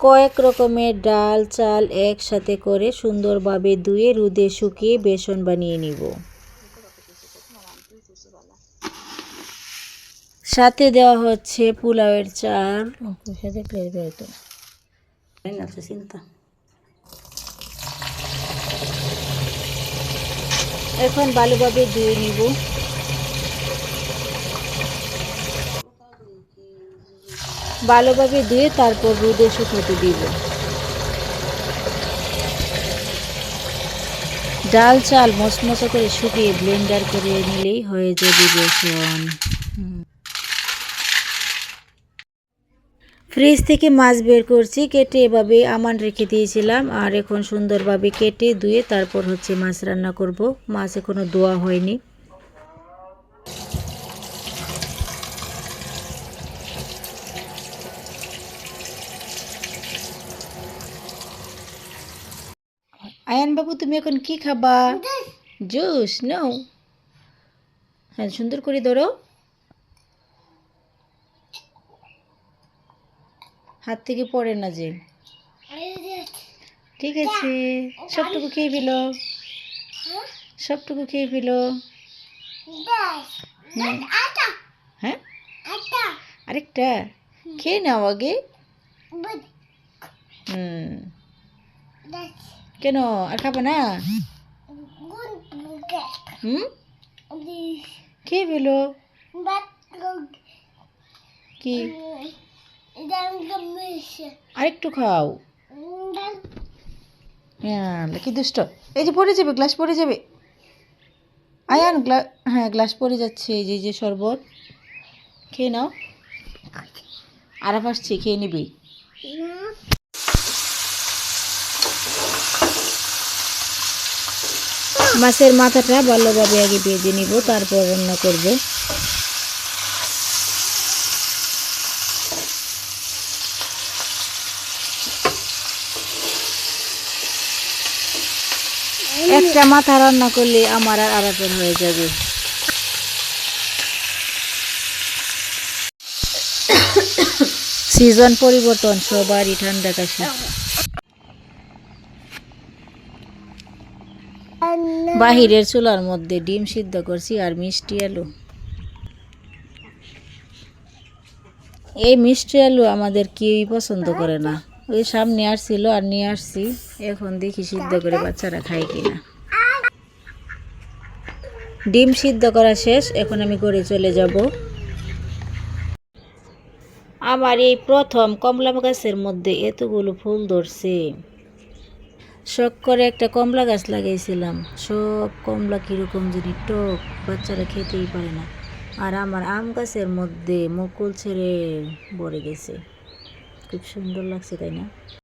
কয়েক রকমের ডাল চাল একসাথে করে সুন্দরভাবে ধুয়ে রুদে শুকিয়ে বেসন বানিয়ে নিব। সাথে দেওয়া হচ্ছে পোলাওয়ের চাল। বেরোতো চিন্তা। এখন ভালোভাবে ধুয়ে নিব। ভালোভাবে ধুয়ে তারপর রোদে শুকোতে দিব ডাল চাল মশমশা করে শুকিয়ে ব্লেন্ডার করে নিলেই হয়ে যাবে বেসন। ফ্রিজ থেকে মাছ বের করছি, কেটে এভাবে আমান রেখে দিয়েছিলাম, আর এখন সুন্দরভাবে কেটে ধুয়ে তারপর হচ্ছে মাছ রান্না করব। মাছ এখনও ধোয়া হয়নি। আয়ান বাবু তুমি এখন কি খাবা? জুস। নাও হ্যাঁ সুন্দর করে ধরো। হাত থেকে পড়ে না যে। ঠিক আছে। সবটুকু খেয়ে ফেলো। সবটুকু খেয়ে ফেলো। হ্যাঁ? আরেকটা? খেয়ে নাও আগে। হুম। কেন? আর খাব না? হুম? খেয়ে ফেলো কি? আরেকটু খাও। হ্যাঁ কি দুষ্ট। এই যে পড়ে যাবে, গ্লাস পড়ে যাবে। আয়ান গ্লাস হ্যাঁ গ্লাস পড়ে যাচ্ছে, এই যে যে শরবত। খেয়ে নাও। আরাফ আসছে, খেয়ে নিবি। মাছের মাথাটা ভালোভাবে আগে ভেজে নিব, তারপর রান্না করব। একটা মাথা রান্না করলে আমার আর আরাপের হয়ে যাবে। সিজন পরিবর্তন, সবারই ঠান্ডা কাশি। বাহিরের চুলার মধ্যে ডিম সিদ্ধ করছি আর মিষ্টি আলু। এই মিষ্টি আলু আমাদের কেউই পছন্দ করে না। ওই সামনে আসছিল আর নিয়ে আসছি। এখন দেখি সিদ্ধ করে বাচ্চারা খায় কিনা। ডিম সিদ্ধ করা শেষ, এখন আমি করে চলে যাব। আমার এই প্রথম কমলা গাছের মধ্যে এতগুলো ফুল ধরছে। শখ করে একটা কমলা গাছ লাগাইছিলাম। সব কমলা কীরকম জানি টক, বাচ্চারা খেতেই পারে না। আর আমার আম গাছের মধ্যে মকুল ছেড়ে ভরে গেছে। খুব সুন্দর লাগছে, তাই না?